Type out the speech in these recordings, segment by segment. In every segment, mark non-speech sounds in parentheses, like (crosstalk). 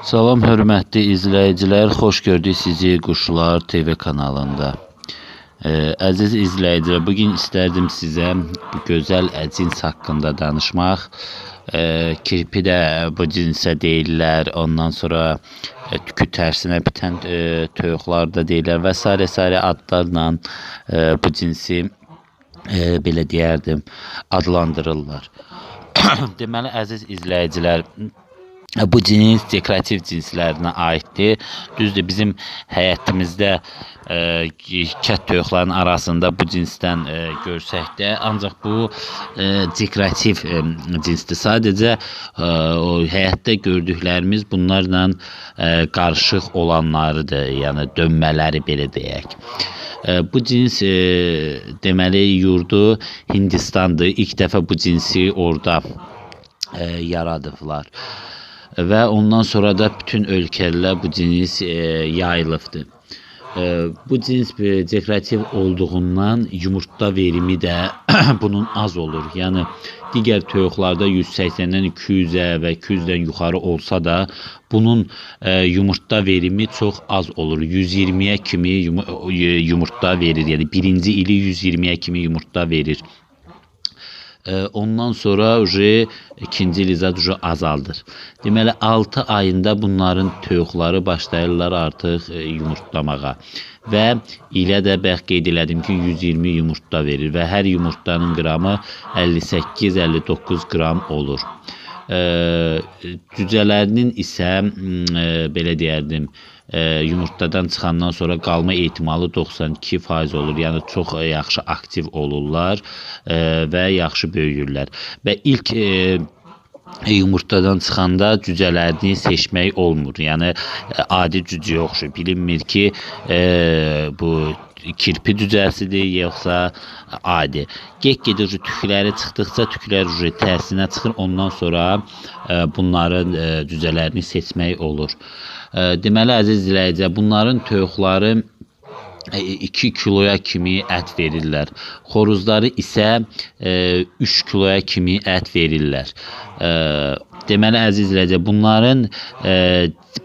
Salam hörmətli izləyicilər, xoş gördük sizi Quşlar TV kanalında. Ee, əziz izləyicilər, bu gün istərdim sizə bu gözəl cins haqqında danışmaq. Ee, kirpi də bu cinsə deyirlər, ondan sonra e, tükü tərsinə bitən e, toyuqlar da deyirlər və sairə sairə adlarla e, bu cinsi e, belə deyərdim adlandırırlar. (coughs) Deməli əziz izləyicilər, bu cins dekorativ cinslərinə aiddir. Düzdür, bizim həyətimizdə e, kət toyuqlarının arasında bu cinsdən e, görsək də, ancaq bu e, dekorativ e, cinsdir. Sadəcə e, o həyətdə gördüklərimiz bunlarla e, qarışıq olanlarıdır, yəni dönmələri belə deyək. E, Bu cins e, deməli yurdu Hindistandır. İlk dəfə bu cinsi orada e, yaradıblar. Və ondan sonra da bütün ölkələrə bu cins e, yayılıbdır. E, bu cins bir dekorativ olduğundan yumurta verimi də (clears throat) bunun az olur. Yəni digər toyuqlarda 180-dən 200-ə və 200-dən yuxarı olsa da bunun e, yumurta verimi çox az olur. 120-yə kimi yumu- yumurta verir. Yəni birinci ili 120-yə kimi yumurta verir. Ondan sonra uje ikinci lizad uje azaldır. Deməli 6 ayında bunların toyuqları başlayırlar artıq e, yumurtlamağa. Və ilə də bəx qeyd elədim ki, 120 yumurta verir və hər yumurtanın qramı 58-59 qram olur. Cücələrinin isə e, belə deyərdim, e, yumurtadan çıxandan sonra qalma ehtimalı 92% olur. Yəni çox e, yaxşı aktiv olurlar e, və yaxşı böyüyürlər. Və ilk e, yumurtadan çıxanda cücələrini seçmək olmur. Yəni adi cücəyə oxşur. Bilinmir ki, e, bu kirpi cücəsidir yoxsa adi. Get-gedə tükləri çıxdıqca tüklər ucu tərsinə çıxır. Ondan sonra e, bunların e, cücələrini seçmək olur. E, deməli əziz izləyicilər, bunların toyuqları 2 kiloya kimi ət verirlər. Xoruzları isə e, 3 kiloya kimi ət verirlər. E, deməli əziz izləyicilər, bunların e,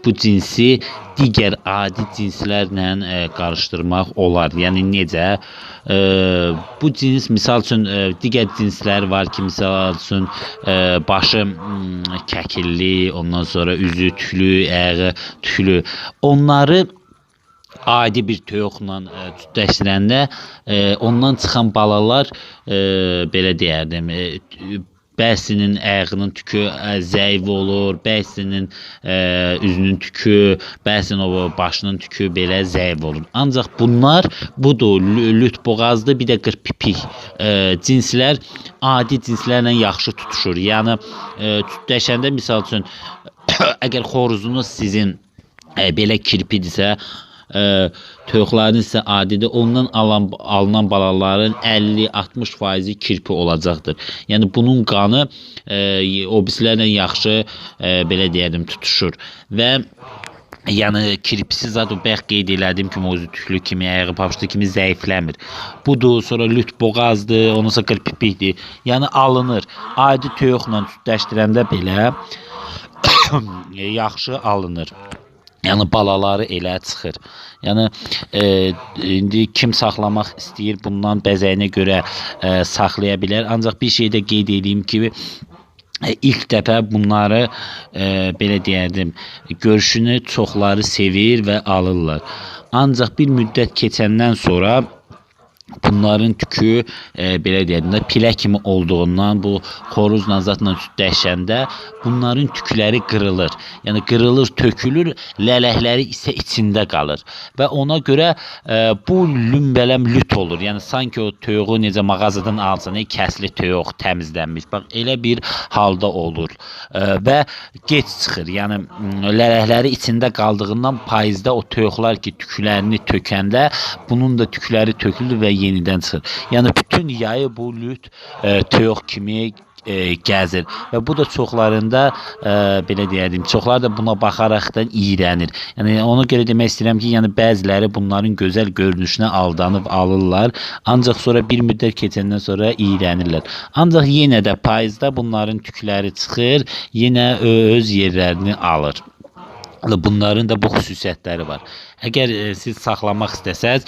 bu cinsi digər adi cinslərlə e, qarışdırmaq olar. Yəni necə? E, bu cins misal üçün e, digər cinslər var ki, misal üçün e, başı mm, kəkilli, ondan sonra üzü tüklü, ayağı tüklü. Onları adi bir toyuqla e, cütləşdirəndə e, ondan çıxan balalar e, belə deyərdim, bəzisinin ayağının tükü ə, zəif olur, bəzisinin ə, üzünün tükü, bəzisinin o başının tükü belə zəif olur. Ancaq bunlar budur, lü- lüt boğazlı, bir də qırpipik ə, cinslər adi cinslərlə yaxşı tutuşur. Yəni ə, cütləşəndə misal üçün (coughs) əgər xoruzunuz sizin ə, belə kirpidirsə, ə, toyuqlarınız isə adidir. Ondan alan alınan balaların 50-60 faizi kirpi olacaqdır. Yəni bunun qanı ə, o birislərlə yaxşı ə, belə deyərdim tutuşur və Yəni kirpisi zad o bəx qeyd elədim ki, mövzu tüklü kimi, ayağı pamışlı kimi zəifləmir. Budur, sonra lüt boğazdır, ondan sonra qırpipikdir. Yəni alınır. Adi toyuqla cütləşdirəndə belə (coughs) yaxşı alınır. Yəni balaları elə çıxır. Yəni e, indi kim saxlamaq istəyir, bundan bəzəyinə görə e, saxlaya bilər. Ancaq bir şey də qeyd edeyim ki, e, ilk dəfə bunları e, belə deyərdim, görüşünü çoxları sevir və alırlar. Ancaq bir müddət keçəndən sonra bunların tükü e, belə deyəndə də pilə kimi olduğundan bu xoruzla zatla cütləşəndə bunların tükləri qırılır. Yəni qırılır, tökülür, lələkləri isə içində qalır. Və ona görə e, bu lümbələm lüt olur. Yəni sanki o toyuğu necə mağazadan alsan, kəsli toyuq təmizlənmiş. Bax elə bir halda olur. E, və gec çıxır. Yəni lələkləri içində qaldığından payızda o toyuqlar ki tüklərini tökəndə bunun da tükləri tökülür və yenidən çıxır. Yəni bütün yayı bu lüt e, toyuq kimi e, gəzir və bu da çoxlarında e, belə deyərdim, çoxları da buna baxaraqdan iyrənir. Yəni ona görə demək istəyirəm ki, yəni bəziləri bunların gözəl görünüşünə aldanıb alırlar, ancaq sonra bir müddət keçəndən sonra iyrənirlər. Ancaq yenə də payızda bunların tükləri çıxır, yenə öz yerlərini alır. Bunların da bu xüsusiyyətləri var. Əgər e, siz saxlamaq istəsəz,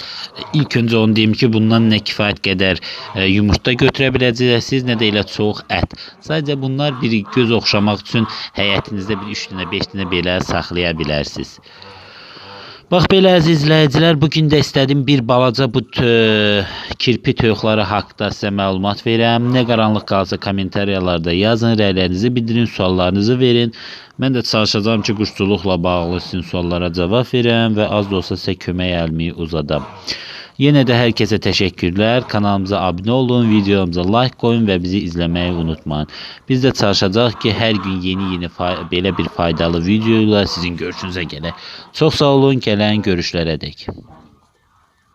ilk öncə onu deyim ki, bundan nə kifayət qədər e, yumurta götürə biləcəksiniz, nə də elə çox ət. Sadəcə bunlar bir göz oxşamaq üçün həyətinizdə bir 3 dənə, 5 dənə belə saxlaya bilərsiniz. Bax belə əziz izləyicilər, bu də istədim bir balaca bu tö kirpi toyuqları haqqında sizə məlumat verəm. Nə qaranlıq qalsa kommentariyalarda yazın, rəylərinizi bildirin, suallarınızı verin. Mən də çalışacağam ki, quşçuluqla bağlı sizin suallara cavab verəm və az da olsa sizə kömək əlimi uzadam. Yine de herkese teşekkürler. Kanalımıza abone olun, videomuza like koyun ve bizi izlemeyi unutmayın. Biz de çalışacağız ki her gün yeni yeni belə bir faydalı videolar sizin görüşünüze gələ. Çox sağ olun, gələn görüşlərə dək.